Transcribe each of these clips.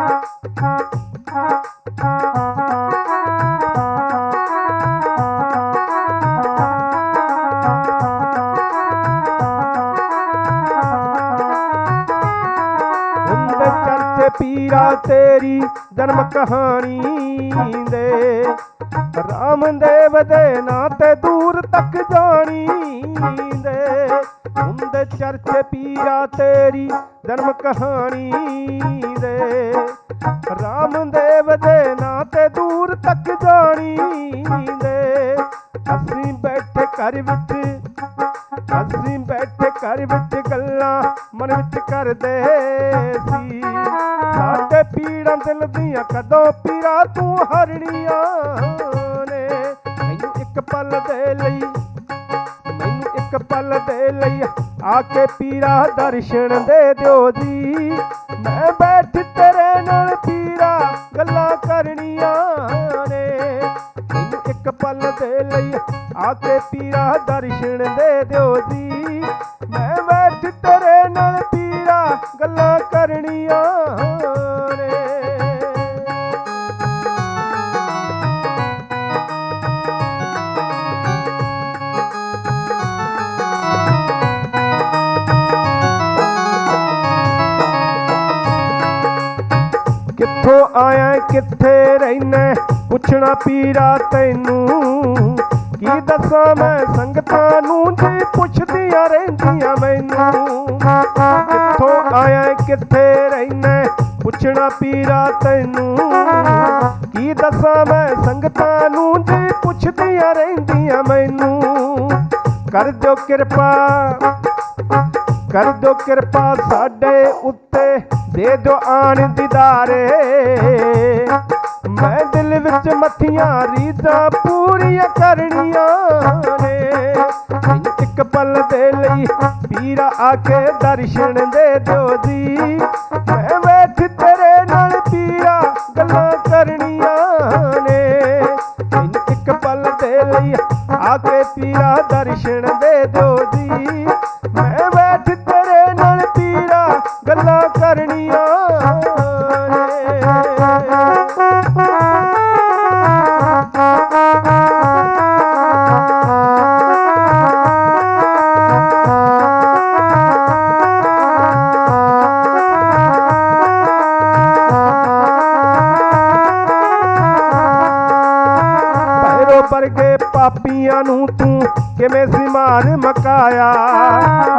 ਹੁੰਦੇ ਚਰਚੇ ਪੀਰਾ ਤੇਰੀ ਜਨਮ ਕਹਾਣੀ ਦੇ। ਰਾਮਦੇਵ ਦੇ ਨਾਂ ਤੇ ਦੂਰ ਤੱਕ ਜਾਣੀ ਦੇ। ਹੁੰਦੇ ਚਰਚ ਪੀਰਾ ਤੇਰੀ ਜਨਮ ਕਹਾਣੀ ਅਸੀਂ ਬੈਠੇ ਘਰ ਵਿੱਚ ਗੱਲਾਂ ਮਨ ਵਿੱਚ ਕਰਦੇ ਸੀ। ਸਾਡੇ ਪੀੜਾਂ ਦਿਲ ਦੀਆਂ ਕਦੋਂ ਪੀੜਾ ਤੂੰ ਹਰਣੀਆਂ ਨੇ। ਮੈਨੂੰ ਇੱਕ ਪਲ ਦੇ ਲਈ, ਮੈਨੂੰ ਇੱਕ ਪਲ ਦੇ ਲਈ ਆ ਕੇ ਪੀੜਾ ਦਰਸ਼ਨ ਦੇ ਦਿਓ ਜੀ। ਮੈਂ ਬੈਠ ਦਰਸ਼ਨ ਦੇ ਦਿਓ ਜੀ। ਮੈਂ ਬੈਠ ਤੇਰੇ ਨਾਲ ਪੀੜਾ ਗੱਲਾਂ ਕਰਨੀਆਂ ਨੇ। ਕਿੱਥੋਂ ਆਇਆ, ਕਿੱਥੇ ਰਹਿਣਾ, ਪੁੱਛਣਾ ਪੀਰਾ ਤੈਨੂੰ। ਕੀ ਦੱਸਾਂ ਮੈਂ ਸੰਗਤਾਂ ਨੂੰ ਜੀ ਪੁੱਛਦੀਆਂ ਰਹਿੰਦੀਆਂ ਮੈਨੂੰ? ਕਿੱਥੋਂ ਆਇਆ, ਕਿੱਥੇ ਰਹਿਣਾ ਪੁੱਛਣਾ ਪੀਰਾ ਤੈਨੂੰ। ਕੀ ਦੱਸਾਂ ਮੈਂ ਸੰਗਤਾਂ ਨੂੰ ਜੀ ਪੁੱਛਦੀਆਂ ਰਹਿੰਦੀਆਂ ਮੈਨੂੰ? ਕਰ ਦਿਓ ਕਿਰਪਾ, ਕਰ ਦਿਓ ਕਿਰਪਾ ਸਾਡੇ ਉੱਤੇ। ਦੇ ਦਿਓ ਆਣ ਦੀਦਾਰੇ। ਮੈਂ ਵਿੱਚ ਮੱਥੀਆਂ ਰੀਤਾਂ ਪੂਰੀਆਂ ਕਰਨੀਆਂ ਨੇ। ਇੱਕ ਪਲ ਦੇ ਲਈ ਪੀਰਾ ਆ ਕੇ ਦਰਸ਼ਨ ਦੇ ਦਿਓ ਜੀ। ਪਾਪੀਆਂ ਨੂੰ ਤੂੰ ਕਿਵੇਂ ਸੀ ਮਾਰ ਮਕਾਇਆ?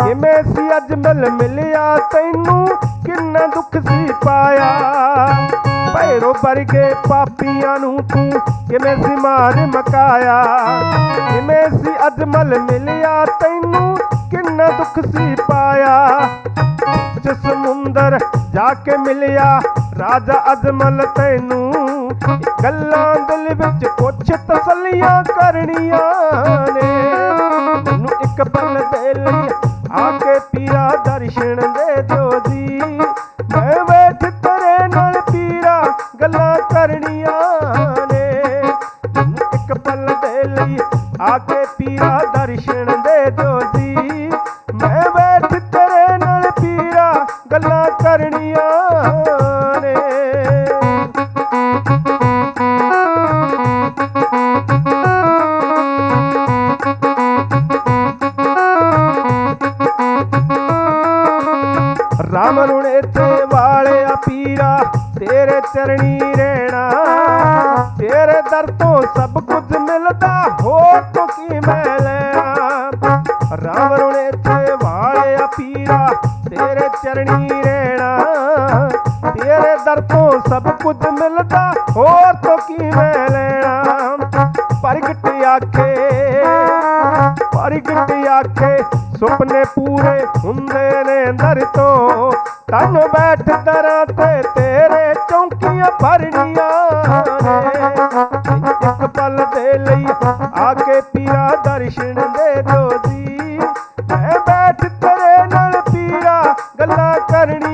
ਕਿਵੇਂ ਸੀ ਅੱਜ ਮਿਲ ਮਿਲਿਆ? ਤੈਨੂੰ ਕਿੰਨਾ ਦੁੱਖ ਸੀ ਪਾਇਆ? ਭੈਰੋ ਵਰਗੇ ਪਾਪੀਆਂ ਨੂੰ ਤੂੰ ਕਿਵੇਂ ਸੀ ਮਾਰ ਮਕਾਇਆ? ਕਿਵੇਂ ਸੀ ਅੱਜ ਮਿਲ ਮਿਲਿਆ? ਤੈਨੂੰ ਕਿੰਨਾ ਦੁੱਖ ਸੀ ਪਾਇਆ? ਚ ਸਮੁੰਦਰ ਜਾ ਕੇ ਮਿਲਿਆ ਰਾਜਾ ਅਜਮਲ ਤੈਨੂੰ ਗੱਲਾਂ ਦਿਲ ਵਿੱਚ ਕੁਛ ਤਸੱਲੀਆਂ ਕਰਨੀਆਂ ਨੇ। ਤੈਨੂੰ ਇੱਕ ਪਲ ਦੇ ਲਈ ਆ ਕੇ ਪੀਰਾ ਦਰਸ਼ਨ ਦੇ ਦਿਓ ਜੀ। ਮੈਂ ਬੈਠ ਤੇਰੇ ਨਾਲ ਪੀਰਾ ਗੱਲਾਂ ਕਰਨੀਆਂ ਨੇ। ਤੈਨੂੰ ਇੱਕ ਪਲ ਦੇ ਲਈ ਆ ਕੇ ਪੀਰਾ ਦਰਸ਼ਨ ਦੇ ਦਿਓ ਜੀ। ਮੈਂ ਬੈਠ ਤੇਰੇ ਨਾਲ ਪੀਰਾ ਗੱਲਾਂ ਕਰਨੀਆਂ ਨੇ ਰਾਮ ਵਾਲਿਆ ਪੀਰਾ, ਤੇਰੇ ਚਰਣੀ ਰਹਿਣਾ ਤੇਰੇ ਦਰ ਤੋਂ ਸਭ ਕੁਝ ਮਿਲਦਾ, ਹੋਰ ਤੋਂ ਕੀ ਮੈਂ ਲੈਣਾ? ਰਾਮ ਰੁਣੇ ਤੇ ਵਾਲਿਆ ਪੀਰਾ, ਤੇਰੇ ਚਰਣੀ ਰਹਿਣਾ ਤੇਰੇ ਦਰ ਤੋਂ ਸਭ ਕੁਝ ਮਿਲਦਾ, ਹੋਰ ਤੋਂ ਕੀ ਮੈਂ ਲੈਣਾ? ਪ੍ਰਗਟ ਆਖੇ, ਸੁਪਨੇ ਪੂਰੇ ਹੁੰਦੇ ਨੇ ਅੰਦਰ ਤੋਂ। ਤਨ ਬੈਠ ਦਰਾਂ ਤੇ ਤੇਰੇ ਚੌਂਕੀਆਂ ਭਰਨੀਆਂ ਨੇ। ਇੱਕ ਪਲ ਦੇ ਲਈ ਆ ਕੇ ਪੀਰਾ ਦਰਸ਼ਨ ਦੇ ਦੋ ਜੀ। ਮੈਂ ਬੈਠ ਤੇਰੇ ਨਾਲ ਪੀਰਾ, ਗੱਲਾਂ ਕਰਨੀਆਂ